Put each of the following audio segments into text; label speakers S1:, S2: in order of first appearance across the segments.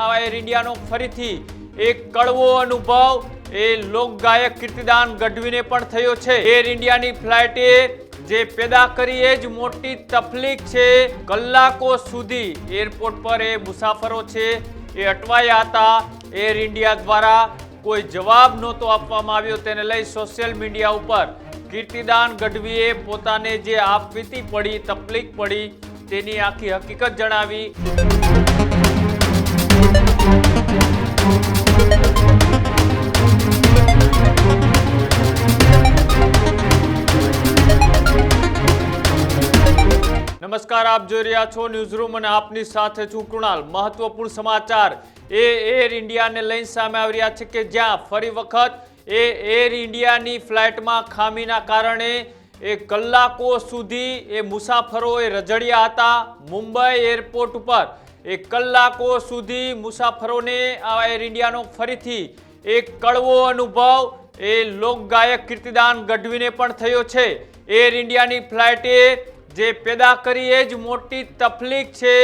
S1: આવા એર ઇન્ડિયાનો ફરીથી એક કડવો અનુભવ. એ લોકગાયક કીર્તિદાન ગઢવીને પણ થયો છે. એર ઇન્ડિયાની ફ્લાઇટે જે પેદા કરી એ જ મોટી તકલીફ છે. કલાકો સુધી એરપોર્ટ પર એ મુસાફરો છે. એ અટવાયા હતા. એર ઇન્ડિયા દ્વારા કોઈ જવાબ નહોતો આપવામાં આવ્યો. તેને લઈ સોશિયલ મીડિયા ઉપર કીર્તિદાન ગઢવીએ પોતાને જે આપવીતી પડી તકલીફ પડી, તેની આખી હકીકત જણાવી. નમસ્કાર, આપ જોઈ રહ્યા છો ન્યૂઝરૂમ અને આપની સાથે છું કૃણાલ. મહત્વપૂર્ણ સમાચાર. એ એર ઇન્ડિયાને લઈને સામે આવી રહ્યા છે કે જ્યાં ફરી વખત એ એર ઇન્ડિયાની ફ્લાઇટમાં ખામીના કારણે એ કલાકો સુધી એ મુસાફરોએ રજડ્યા હતા મુંબઈ એરપોર્ટ ઉપર. એ કલાકો સુધી મુસાફરોને આ એર ઇન્ડિયાનો ફરીથી એક કડવો અનુભવ એ લોકગાયક કીર્તિદાન ગઢવીને પણ થયો છે. એર ઇન્ડિયાની ફ્લાઇટે જે પેદા કરી એ જ મોટી તકલીફ છે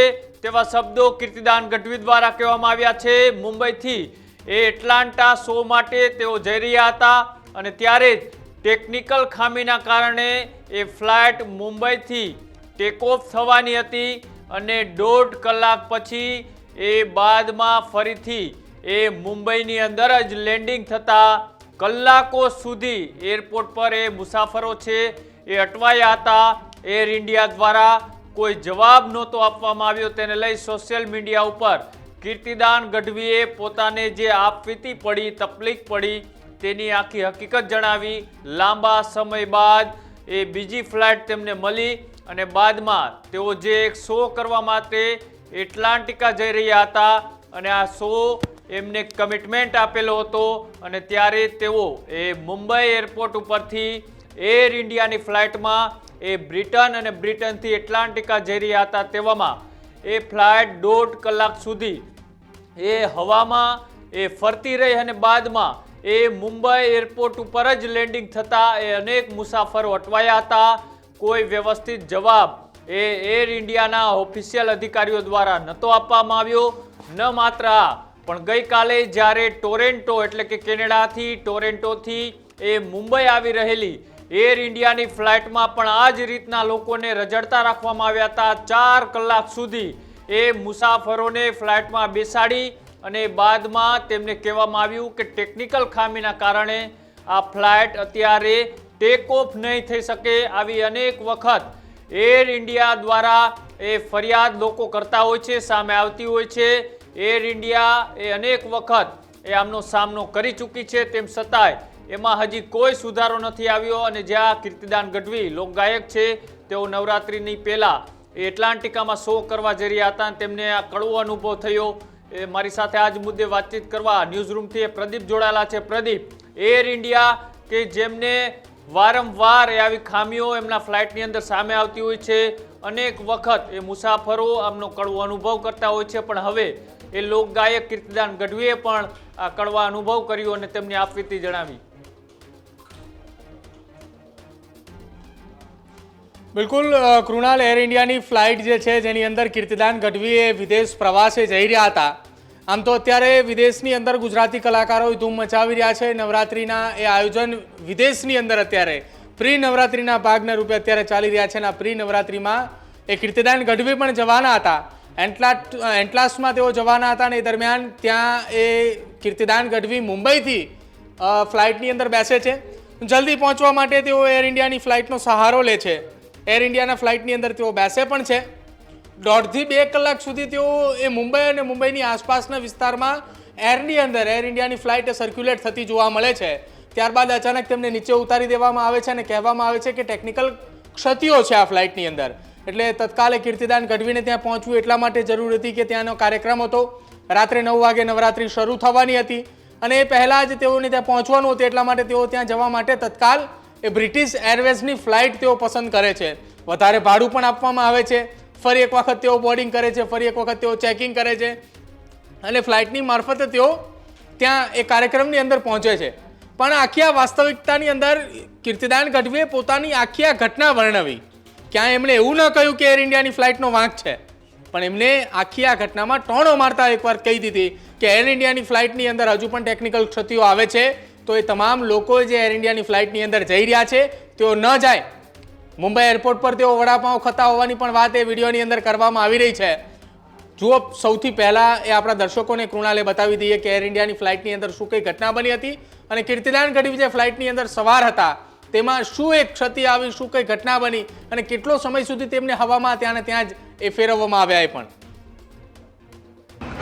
S1: તેવા શબ્દો કીર્તિદાન ગઢવી દ્વારા કહેવામાં આવ્યા છે. મુંબઈથી એ એટલાન્ટા શો માટે તેઓ જઈ રહ્યા હતા અને ત્યારે જ ટેકનિકલ ખામીના કારણે એ ફ્લાઇટ મુંબઈથી ટેક ઓફ થવાની હતી અને દોઢ કલાક પછી એ બાદમાં ફરીથી એ મુંબઈની અંદર જ લેન્ડિંગ થતાં કલાકો સુધી એરપોર્ટ પર એ મુસાફરો છે એ અટવાયા હતા. એર ઇન્ડિયા દ્વારા કોઈ જવાબ નહોતો આપવામાં આવ્યો. તેને લઈ સોશિયલ મીડિયા ઉપર કીર્તિદાન ગઢવીએ પોતાને જે આપવીતી પડી, તકલીફ પડી, તેની આખી હકીકત જણાવી. લાંબા સમય બાદ એ બીજી ફ્લાઇટ તેમને મળી અને બાદમાં તેઓ જે એક શો કરવા માટે એટલાન્ટિકા જઈ રહ્યા હતા અને આ શો એમને કમિટમેન્ટ આપેલો હતો અને ત્યારે તેઓ એ મુંબઈ એરપોર્ટ ઉપરથી એર ઇન્ડિયાની ફ્લાઇટમાં એ બ્રિટન અને બ્રિટનથી એટલાન્ટિકા જઈ રહ્યા હતા તેવામાં એ ફ્લાઇટ દોઢ કલાક સુધી એ હવામાં એ ફરતી રહી અને બાદમાં એ મુંબઈ એરપોર્ટ ઉપર જ લેન્ડિંગ થતાં એ અનેક મુસાફરો અટવાયા હતા. કોઈ વ્યવસ્થિત જવાબ એ એર ઇન્ડિયાના ઓફિશિયલ અધિકારીઓ દ્વારા નહોતો આપવામાં આવ્યો. ન માત્ર પણ ગઈકાલે જ્યારે ટોરેન્ટો એટલે કે કેનેડાથી ટોરેન્ટોથી એ મુંબઈ આવી રહેલી એર ઇન્ડિયાની ફ્લાઇટમાં પણ આ જ રીતના લોકોને રજડતા રાખવામાં આવ્યા હતા. ચાર કલાક સુધી એ મુસાફરોને ફ્લાઇટમાં બેસાડી અને બાદમાં તેમને કહેવામાં આવ્યું કે ટેકનિકલ ખામીના કારણે આ ફ્લાઇટ અત્યારે ટેક ઓફ નહીં થઈ શકે આવી અનેક વખત એર ઇન્ડિયા દ્વારા એ ફરિયાદ લોકો કરતા હોય છે, સામે આવતી હોય છે. એર ઇન્ડિયા એ અનેક વખત એ આમનો સામનો કરી ચૂકી છે. તેમ છતાંય એમાં હજી કોઈ સુધારો નથી આવ્યો અને જ્યાં કીર્તિદાન ગઢવી લોકગાયક છે, તેઓ નવરાત્રિની પહેલા એટલાન્ટિકામાં શો કરવા જઈ રહ્યા હતા તેમને આ કડવો અનુભવ થયો. એ મારી સાથે આજ મુદ્દે વાતચીત કરવા ન્યૂઝરૂમથી એ પ્રદીપ જોડાયેલા છે. પ્રદીપ એર ઇન્ડિયા કે જેમને વારંવાર એ આવી ખામીઓ એમના ફ્લાઇટની અંદર સામે આવતી હોય છે, અનેક વખત એ મુસાફરો આમનો કડવો અનુભવ કરતા હોય છે, પણ હવે એ લોકગાયક કીર્તિદાન ગઢવીએ પણ આ કડવા અનુભવ કર્યો અને તેમની આપવીતી જણાવી.
S2: બિલકુલ કૃણાલ એર ઇન્ડિયાની ફ્લાઇટ જે છે જેની અંદર કીર્તિદાન ગઢવી એ વિદેશ પ્રવાસે જઈ રહ્યા હતા. આમ તો અત્યારે વિદેશની અંદર ગુજરાતી કલાકારો ધૂમ મચાવી રહ્યા છે. નવરાત્રિના એ આયોજન વિદેશની અંદર અત્યારે પ્રી નવરાત્રિના ભાગના રૂપે અત્યારે ચાલી રહ્યા છે અને પ્રી નવરાત્રિમાં એ કીર્તિદાન ગઢવી પણ જવાના હતા. એન્ટલાટ એન્ટલાસમાં તેઓ જવાના હતા અને એ દરમિયાન ત્યાં એ કીર્તિદાન ગઢવી મુંબઈથી ફ્લાઇટની અંદર બેસે છે. જલ્દી પહોંચવા માટે તેઓ એર ઇન્ડિયાની ફ્લાઇટનો સહારો લે છે. એર ઇન્ડિયાના ફ્લાઇટની અંદર તેઓ બેસે પણ છે. દોઢથી બે કલાક સુધી તેઓ એ મુંબઈ અને મુંબઈની આસપાસના વિસ્તારમાં એરની અંદર, એર ઇન્ડિયાની ફ્લાઇટ સર્ક્યુલેટ થતી જોવા મળે છે. ત્યારબાદ અચાનક તેમને નીચે ઉતારી દેવામાં આવે છે અને કહેવામાં આવે છે કે ટેકનિકલ ક્ષતિઓ છે આ ફ્લાઇટની અંદર. એટલે તત્કાલે કીર્તિદાન ગઢવીને ત્યાં પહોંચવું એટલા માટે જરૂર હતી કે ત્યાંનો કાર્યક્રમ હતો. રાત્રે નવ વાગે નવરાત્રિ શરૂ થવાની હતી અને એ પહેલાં જ તેઓને ત્યાં પહોંચવાનું હતું એટલા માટે તેઓ ત્યાં જવા માટે તત્કાલ એ બ્રિટિશ એરવેઝની ફ્લાઇટ તેઓ પસંદ કરે છે. વધારે ભાડું પણ આપવામાં આવે છે. ફરી એક વખત તેઓ બોર્ડિંગ કરે છે, ફરી એક વખત તેઓ ચેકિંગ કરે છે. અને ફ્લાઇટની મારફતે તેઓ ત્યાં એ કાર્યક્રમની અંદર પહોંચે છે. પણ આખી આ વાસ્તવિકતાની અંદર કીર્તિદાન ગઢવીએ પોતાની આખી આ ઘટના વર્ણવી. ક્યાં એમણે એવું ન કહ્યું કે એર ઇન્ડિયાની ફ્લાઇટનો વાંક છે. પણ એમને આખી આ ઘટનામાં ટોણો મારતા એકવાર કહી દીધી કે એર ઇન્ડિયાની ફ્લાઇટની અંદર હજુ પણ ટેકનિકલ ક્ષતિઓ આવે છે. તો એ તમામ લોકો જે એર ઇન્ડિયાની ફ્લાઇટની અંદર જઈ રહ્યા છે, તેઓ ન જાય. મુંબઈ એરપોર્ટ પર તેઓ વડાપાઉં ખતા હોવાની પણ વાત એ વિડીયોની અંદર કરવામાં આવી રહી છે. જુઓ, સૌથી પહેલાં એ આપણા દર્શકોને કૃણાલે બતાવી દઈએ કે એર ઇન્ડિયાની ફ્લાઇટની અંદર શું કઈ ઘટના બની હતી અને કીર્તિદાન ગઢવી જે ફ્લાઇટની અંદર સવાર હતા, તેમાં શું એક ક્ષતિ આવી, શું કઈ ઘટના બની અને કેટલો સમય સુધી તેમને હવામાં ત્યાં ત્યાં જ એ ફેરવવામાં આવ્યા એ પણ.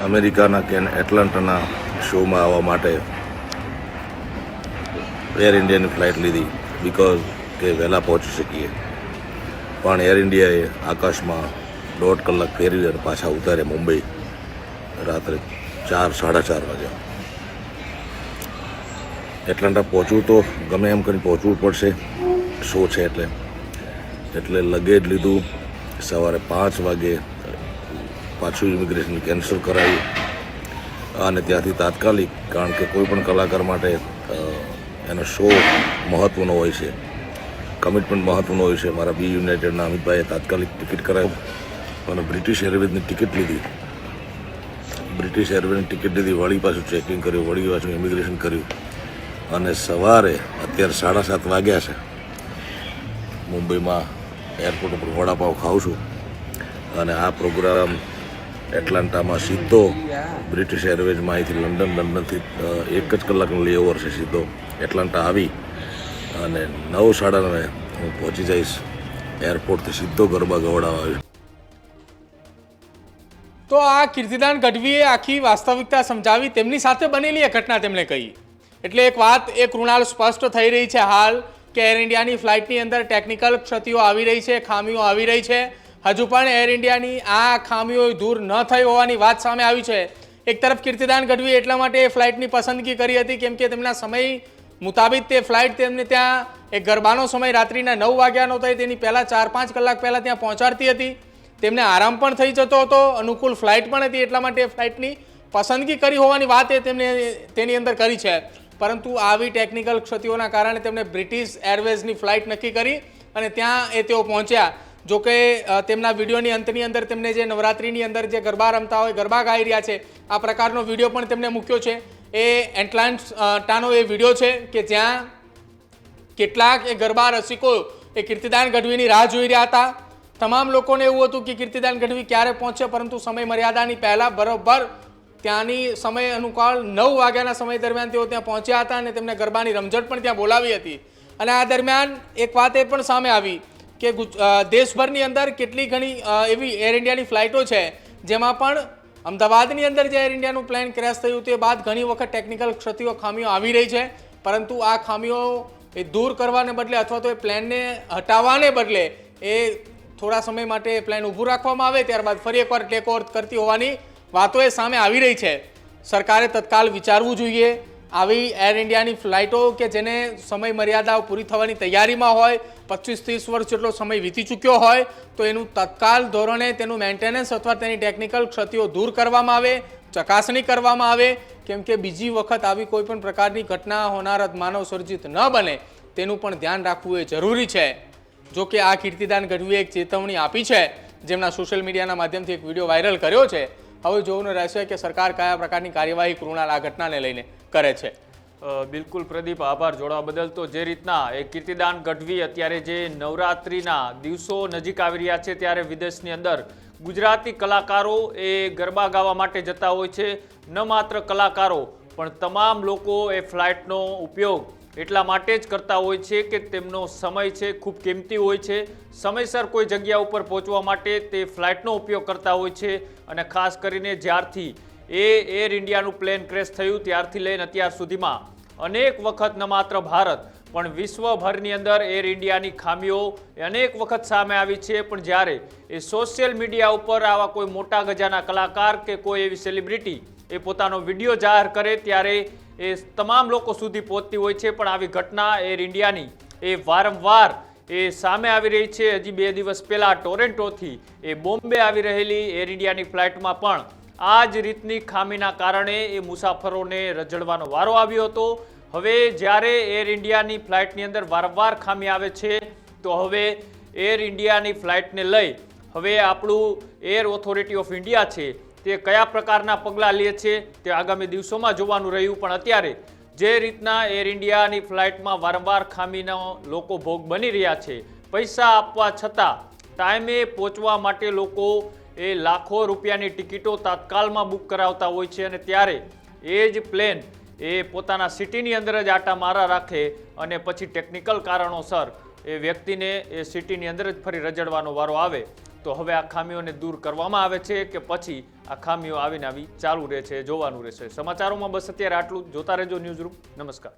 S3: અમેરિકાના કેન એટલાન્ટાના શોમાં આવવા માટે એર ઇન્ડિયાની ફ્લાઇટ લીધી બિકોઝ કે વહેલા પહોંચી શકીએ. પણ એર ઇન્ડિયાએ આકાશમાં દોઢ કલાક ફેરવી અને પાછા ઉતારે મુંબઈ રાત્રે ચાર, સાડા ચાર વાગ્યા. એટલાન્ટા પહોંચવું તો ગમે એમ કરીને પહોંચવું પડશે. શો છે એટલે? એટલે લગેજ લીધું. સવારે પાંચ વાગે પાછું ઇમિગ્રેશન કેન્સલ કરાવ્યું અને ત્યાંથી તાત્કાલિક, કારણ કે કોઈ પણ કલાકાર માટે એનો શો મહત્ત્વનો હોય છે. કમિટમેન્ટ મહત્ત્વનો હોય છે. મારા બી યુનાઇટેડના અમિતભાઈએ તાત્કાલિક ટિકિટ કરાવી અને બ્રિટિશ એરવેઝની ટિકિટ લીધી. બ્રિટિશ એરવેઝની ટિકિટ લીધી. વળી પાછું ચેકિંગ કર્યું, વળી પાછું ઇમિગ્રેશન કર્યું. અને સવારે અત્યારે સાડા સાત વાગ્યા છે. મુંબઈમાં એરપોર્ટ ઉપર વડાપાવ ખાઉં છું. અને આ પ્રોગ્રામ એટલાન્ટામાં સીધો બ્રિટિશ એરવેઝમાં અહીંથી લંડન, લંડનથી એક જ કલાકનો લેઓવર છે સીધો. એટલાન્ટા આવી અને નવ સાડા નવે હું પહોંચી જઈશ એરપોર્ટથી સીધો ગરબા ગવડાવવા આવ્યો.
S2: તો આ કીર્તિદાન ગઢવીએ આખી વાસ્તવિકતા સમજાવી તેમની સાથે બનેલી એ ઘટના તેમણે કહી. એટલે એક વાત એ કૃણાલ સ્પષ્ટ થઈ રહી છે હાલ કે એર ઇન્ડિયાની ફ્લાઇટની અંદર ટેકનિકલ ક્ષતિઓ આવી રહી છે, ખામીઓ આવી રહી છે. હજુ પણ એર ઇન્ડિયાની આ ખામીઓ દૂર ન થઈ હોવાની વાત સામે આવી છે. એક તરફ કીર્તિદાન ગઢવી એટલા માટે એ ફ્લાઇટની પસંદગી કરી હતી કેમ કે તેમના સમય મુતાબિક તે ફ્લાઇટ તેમને ત્યાં એક ગરબાનો સમય રાત્રિના નવ વાગ્યાનો થાય તેની પહેલાં ચાર પાંચ કલાક પહેલાં ત્યાં પહોંચાડતી હતી. તેમને આરામ પણ થઈ જતો હતો, અનુકૂળ ફ્લાઇટ પણ હતી એટલા માટે એ ફ્લાઇટની પસંદગી કરી હોવાની વાત એ તેમને તેની અંદર કરી છે. પરંતુ આવી ટેકનિકલ ક્ષતિઓના કારણે તેમણે બ્રિટિશ એરવેઝની ફ્લાઇટ નક્કી કરી અને ત્યાં એ તેઓ પહોંચ્યા. જો કે તેમના વિડીયોની અંતની અંદર તેમને જે નવરાત્રિની અંદર જે ગરબા રમતા હોય, ગરબા ગાઈ રહ્યા છે, આ પ્રકારનો વીડિયો પણ તેમને મૂક્યો છે. એ એન્ટલાન્સ ટાનો એ વીડિયો છે કે જ્યાં કેટલાક એ ગરબા રસિકો એ કીર્તિદાન ગઢવીની રાહ જોઈ રહ્યા હતા. તમામ લોકોને એવું હતું કે કીર્તિદાન ગઢવી ક્યારે પહોંચે, પરંતુ સમય મર્યાદાની પહેલાં બરોબર ત્યાંની સમય અનુકાળ નવ વાગ્યાના સમય દરમિયાન તેઓ ત્યાં પહોંચ્યા હતા અને તેમને ગરબાની રમઝટ પણ ત્યાં બોલાવી હતી. અને આ દરમિયાન એક વાત એ પણ સામે આવી કે દેશભરની અંદર કેટલી ઘણી એવી એર ઇન્ડિયાની ફ્લાઇટો છે, જેમાં પણ અમદાવાદની અંદર જે એર ઇન્ડિયાનું પ્લેન ક્રેશ થયું તે બાદ ઘણી વખત ટેકનિકલ ક્ષતિઓ, ખામીઓ આવી રહી છે. પરંતુ આ ખામીઓ એ દૂર કરવાને બદલે અથવા તો એ પ્લેનને હટાવવાને બદલે એ થોડા સમય માટે પ્લેન ઊભું રાખવામાં આવે, ત્યારબાદ ફરી એકવાર ટેક ઓવર કરતી હોવાની વાતો એ સામે આવી રહી છે. સરકારે તત્કાલ વિચારવું જોઈએ. આવી એર ઇન્ડિયાની ફ્લાઇટો કે જેને સમય મર્યાદાઓ પૂરી થવાની તૈયારીમાં હોય, પચીસ ત્રીસ વર્ષ જેટલો સમય વીતી ચૂક્યો હોય, તો એનું તત્કાલ ધોરણે તેનું મેન્ટેનન્સ અથવા તેની ટેકનિકલ ક્ષતિઓ દૂર કરવામાં આવે, ચકાસણી કરવામાં આવે. કેમ કે બીજી વખત આવી કોઈ પણ પ્રકારની ઘટના હોનારત માનવ સર્જિત ન બને, તેનું પણ ધ્યાન રાખવું એ જરૂરી છે. જો કે આ કીર્તિદાન ગઢવીએ એક ચેતવણી આપી છે જેમના સોશિયલ મીડિયાના માધ્યમથી એક વીડિયો વાયરલ કર્યો છે. હવે જોવાનું રહેશે કે સરકાર કયા પ્રકારની કાર્યવાહી કૃણાલ આ ઘટનાને લઈને કરે છે.
S1: બિલકુલ પ્રદીપ, આભાર જોડવા બદલ. તો જે રીતના એ કીર્તિદાન ગઢવી અત્યારે જે નવરાત્રિના દિવસો નજીક આવી રહ્યા છે ત્યારે વિદેશની અંદર ગુજરાતી કલાકારો એ ગરબા ગાવા માટે જતા હોય છે. ન માત્ર કલાકારો પણ તમામ લોકો એ ફ્લાઇટનો ઉપયોગ એટલા માટે જ કરતા હોય છે કે તેમનો સમય છે, ખૂબ કિંમતી હોય છે. સમયસર કોઈ જગ્યા ઉપર પહોંચવા માટે તે ફ્લાઇટનો ઉપયોગ કરતા હોય છે અને ખાસ કરીને જ્યારથી એ એર ઇન્ડિયાનું પ્લેન ક્રેશ થયું ત્યારથી લઈને અત્યાર સુધીમાં અનેક વખત ન માત્ર ભારત, પણ વિશ્વભરની અંદર એર ઇન્ડિયાની ખામીઓ અનેક વખત સામે આવી છે. પણ જ્યારે એ સોશિયલ મીડિયા ઉપર આવા કોઈ મોટા ગજાના કલાકાર કે કોઈ એવી સેલિબ્રિટી એ પોતાનો વીડિયો જાહેર કરે ત્યારે એ તમામ લોકો સુધી પહોંચતી હોય છે. પણ આવી ઘટના એર ઇન્ડિયાની એ વારંવાર એ સામે આવી રહી છે. હજી બે દિવસ પહેલાં ટોરેન્ટોથી એ બોમ્બે આવી રહેલી એર ઇન્ડિયાની ફ્લાઇટમાં પણ આ જ રીતની ખામીના કારણે એ મુસાફરોને રજડવાનો વારો આવ્યો હતો. હવે જ્યારે એર ઇન્ડિયાની ફ્લાઇટની અંદર વારંવાર ખામી આવે છે, તો હવે એર ઇન્ડિયાની ફ્લાઇટને લઈ હવે આપણું એર ઓથોરિટી ઓફ ઇન્ડિયા છે તે કયા પ્રકારના પગલાં લે છે તે આગામી દિવસોમાં જોવાનું રહ્યું. પણ અત્યારે જે રીતના એર ઇન્ડિયાની ફ્લાઇટમાં વારંવાર ખામીનો લોકો ભોગ બની રહ્યા છે, પૈસા આપવા છતાં ટાઈમે પહોંચવા માટે લોકો એ લાખો રૂપિયાની ટિકિટો તાત્કાલમાં બુક કરાવતા હોય છે અને ત્યારે એ જ પ્લેન એ પોતાના સિટીની અંદર જ આટા મારા રાખે અને પછી ટેકનિકલ કારણોસર એ વ્યક્તિને એ સિટીની અંદર જ ફરી રજડવાનો વારો આવે. તો હવે આ ખામીઓને દૂર કરવામાં આવે છે કે પછી આ ખામીઓ આવીને આવી ચાલુ રહે છે, જોવાનું રહેશે. સમાચારોમાં બસ અત્યારે આટલું. જોતા રહેજો ન્યૂઝ રૂમ નમસ્કાર.